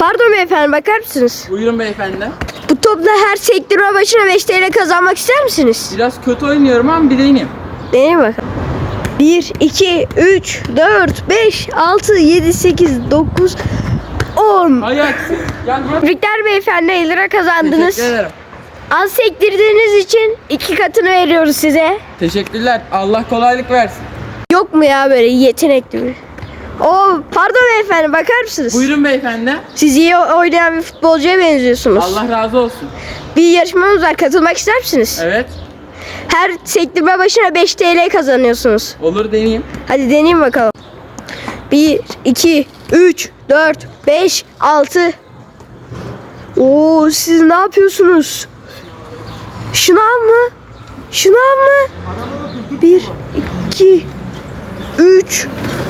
Pardon beyefendi bakar mısınız? Buyurun beyefendi. Bu topla her sektirme başına 5 TL kazanmak ister misiniz? Biraz kötü oynuyorum ama bir deneyeyim. Deneyin bakalım. 1, 2, 3, 4, 5, 6, 7, 8, 9, 10. Hayır. Gel buraya. Tebrikler beyefendi 50 lira kazandınız. Teşekkür ederim. Az sektirdiğiniz için iki katını veriyoruz size. Teşekkürler. Allah kolaylık versin. Yok mu ya böyle yetenekli bir? Oo, pardon beyefendi bakar mısınız? Buyurun beyefendi. Siz iyi oynayan bir futbolcuya benziyorsunuz. Allah razı olsun. Bir yarışmamız var. Katılmak ister misiniz? Evet. Her sektirme başına 5 TL kazanıyorsunuz. Olur deneyeyim. Hadi deneyin bakalım. 1, 2, 3, 4, 5, 6. Oo siz ne yapıyorsunuz? Şınav mı? Şınav mı? 1, 2, 3, Adam tutmayın adam.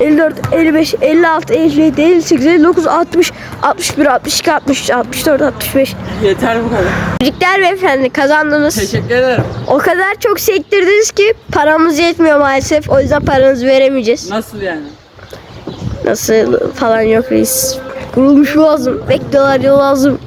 54, 55, 56, 57, 58, 59, 60, 61, 62, 63, 64, 65. Yeter bu kadar. Tebrikler beyefendi kazandınız. Teşekkür ederim. O kadar çok sektirdiniz ki paramız yetmiyor maalesef. O yüzden paranızı veremeyeceğiz. Nasıl yani? Nasıl falan yok reis. Kurulmuş lazım. Bekliyorlar lazım.